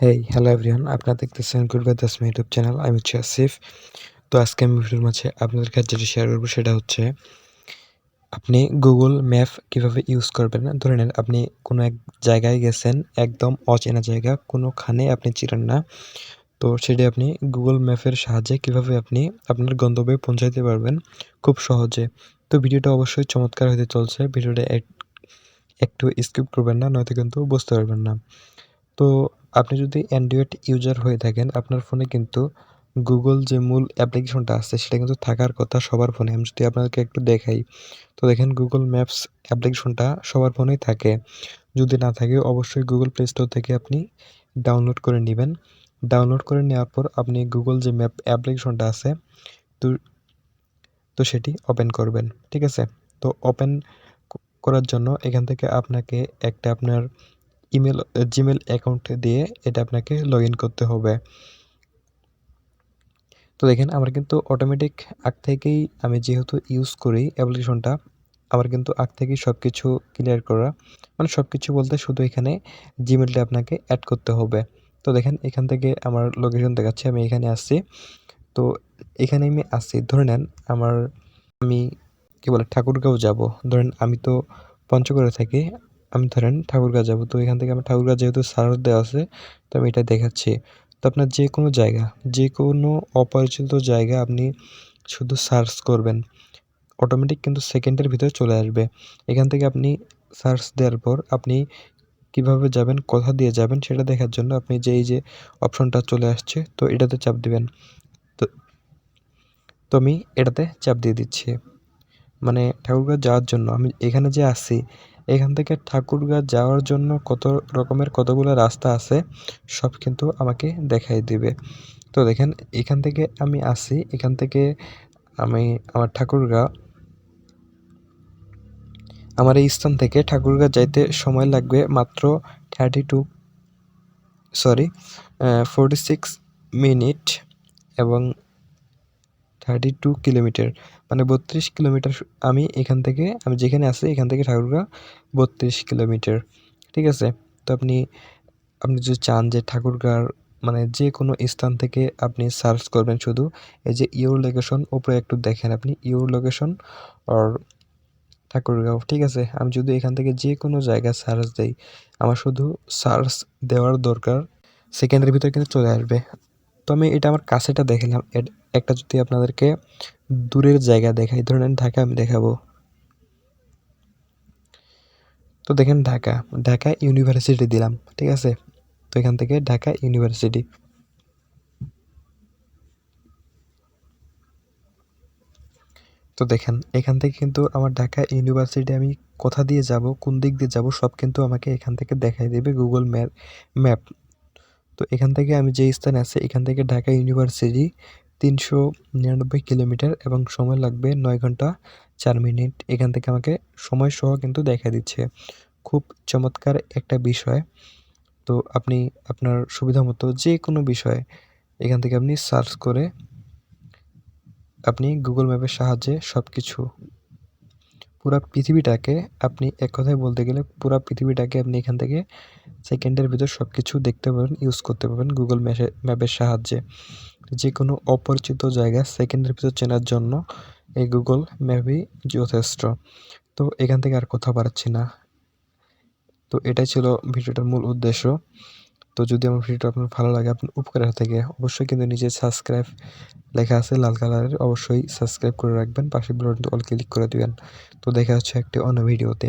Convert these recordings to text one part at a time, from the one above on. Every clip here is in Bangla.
হেই হ্যালো এভরিওয়ান আপনারা দেখতেছেন গুড বাই দাসমি ইউটিউব চ্যানেল আমি হচ্ছে আসিফ তো আজকে আমি ভিডিওর মাঝে আপনাদের কাছে যেটা শেয়ার করব সেটা হচ্ছে, আপনি গুগল ম্যাপ কীভাবে ইউজ করবেন? ধরে নেন, আপনি কোনো এক জায়গায় গেছেন, একদম অচেনা জায়গা, কোনোখানে আপনি চিনেন না, তো সেটি আপনি গুগল ম্যাপের সাহায্যে কীভাবে আপনি আপনার গন্তব্যে পৌঁছাইতে পারবেন? খুব সহজে। তো ভিডিওটা অবশ্যই চমৎকার হতে চলছে। ভিডিওটা একটু স্কিপ করবেন না, নয়তো কিন্তু বুঝতে পারবেন না। তো আপনি যদি অ্যান্ড্রয়েড ইউজার হয়ে থাকেন, আপনার ফোনে কিন্তু গুগল যে মূল অ্যাপ্লিকেশনটা আছে, সেটা কিন্তু থাকার কথা সবার ফোনে আমি যদি আপনাদেরকে একটু দেখাই, তো দেখেন গুগল ম্যাপস অ্যাপ্লিকেশনটা সবার ফোনেই থাকে। যদি না থাকে, অবশ্যই গুগল প্লে স্টোর থেকে আপনি ডাউনলোড করে নেবেন। ডাউনলোড করে নেওয়ার পর আপনি গুগল যে ম্যাপ অ্যাপ্লিকেশনটা আছে, তো তো সেটি ওপেন করবেন, ঠিক আছে? তো ওপেন করার জন্য এখান থেকে আপনাকে একটা আপনার ইমেল জিমেল অ্যাকাউন্ট দিয়ে এটা আপনাকে লগ করতে হবে। তো দেখেন, আমার কিন্তু অটোমেটিক আগ থেকেই আমি যেহেতু ইউজ করি অ্যাপ্লিকেশনটা আমার কিন্তু আগ থেকেই সব কিছু ক্লিয়ার করা মানে সব কিছু বলতে শুধু এখানে জিমেলটা আপনাকে অ্যাড করতে হবে। তো দেখেন, এখান থেকে আমার লোকেশন দেখাচ্ছে, আমি এখানে আসছি। তো এখানে আমি আসছি, ধরে নেন আমার, আমি কী বলে, ঠাকুরগাঁও যাব। ধরেন আমি তো পঞ্চগড়ে থাকি আমি ধরেন ঠাকুরগাঁ যাব, তো এখান থেকে আমার ঠাকুরগাঁ যেহেতু সার্চ দেওয়া আছে, তো আমি এটা দেখাচ্ছি। তো আপনার যে কোনো জায়গা, যে কোনো অপরিচিত জায়গা আপনি শুধু সার্চ করবেন অটোমেটিক কিন্তু সেকেন্ডের ভিতরে চলে আসবে। এখান থেকে আপনি সার্চ দেওয়ার পর আপনি কীভাবে যাবেন, কোথা দিয়ে যাবেন সেটা দেখার জন্য আপনি যে এই যে অপশনটা চলে আসছে, তো এটাতে চাপ দিবেন। তো তো আমি এটাতে চাপ দিয়ে দিচ্ছি। মানে ঠাকুরগাঁ যাওয়ার জন্য আমি এখানে যে আসছি এখান থেকে ঠাকুরগাঁ যাওয়ার জন্য কত রকমের কতগুলো রাস্তা আছে, সব কিন্তু আমাকে দেখাই দিবে। তো দেখেন, এখান থেকে আমি আসি, এখান থেকে আমি আমার ঠাকুরগাঁ, আমার এই স্থান থেকে ঠাকুরগাঁ যাইতে সময় লাগবে মাত্র thirty two sorry forty six minute এবং থার্টি টু কিলোমিটার মানে বত্রিশ কিলোমিটার আমি এখান থেকে, আমি যেখানে আছি এখান থেকে ঠাকুরগাঁ বত্রিশ কিলোমিটার ঠিক আছে? তো আপনি আপনি যদি চান যে ঠাকুরগাঁর মানে যে কোনো স্থান থেকে আপনি সার্চ করবেন শুধু, এই যে ইউর লোকেশন ওপরে একটু দেখেন আপনি ইউর লোকেশন আর ঠাকুরগাঁও, ঠিক আছে? আমি যদি এখান থেকে যে কোনো জায়গায় সার্চ দেই, আমার শুধু সার্চ দেওয়ার দরকার সেকেন্ডের ভিতরে কিন্তু চলে আসবে। তো আমি এটা আমার কাছেটা দেখালাম একটা যদি আপনাদেরকে দূরের জায়গা দেখাই ধরেন ঢাকা আমি দেখাবো। তো দেখেন ঢাকা ঢাকা ইউনিভার্সিটি দিলাম, ঠিক আছে? তো এখান থেকে ঢাকা ইউনিভার্সিটি তো দেখেন, এখান থেকে কিন্তু আমার ঢাকা ইউনিভার্সিটি আমি কোথা দিয়ে যাব, কোন দিক দিয়ে যাব, সব কিন্তু আমাকে এখান থেকে দেখাই দেবে গুগল ম্যাপ ম্যাপ তো এখান থেকে আমি যে স্থানে আছি, এখান থেকে ঢাকা ইউনিভার্সিটি তিনশো নিরানব্বই কিলোমিটার এবং সময় লাগবে নয় ঘণ্টা চার মিনিট। এখান থেকে আমাকে সময় সহ কিন্তু দেখা দিচ্ছে। খুব চমৎকার একটা বিষয়। তো আপনি আপনার সুবিধা মতো যে কোনো বিষয় এখান থেকে আপনি সার্চ করে আপনি গুগল ম্যাপের সাহায্যে সব কিছু পুরা পৃথিবীটাকে আপনি এক কথায় বলতে গেলে পুরা পৃথিবীটাকে আপনি এখান থেকে সেকেন্ডের ভিতর সব কিছু দেখতে পাবেন ইউজ করতে পারবেন গুগল ম্যাপের সাহায্যে। যে কোনো অপরিচিত জায়গা সেকেন্ডের ভিতর চেনার জন্য এই গুগল ম্যাপই যথেষ্ট। তো এখান থেকে আর কথা বাড়াচ্ছি না। তো এটাই ছিল ভিডিওটার মূল উদ্দেশ্য। তো যদি আমার ভিডিওটা আপনার ভালো লাগে, আপনার উপকারের থেকে, অবশ্যই কিন্তু নিজের সাবস্ক্রাইব লেখা আছে, লাল কালারের, অবশ্যই সাবস্ক্রাইব করে রাখবেন, পাশে বেলটি অল ক্লিক করে দিবেন। তো দেখা হচ্ছে একটি অন্য ভিডিওতে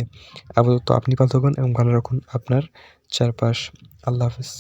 আপাতত আপনি থাকবেন এবং ভালো রাখুন আপনার চারপাশ। আল্লাহ হাফিজ।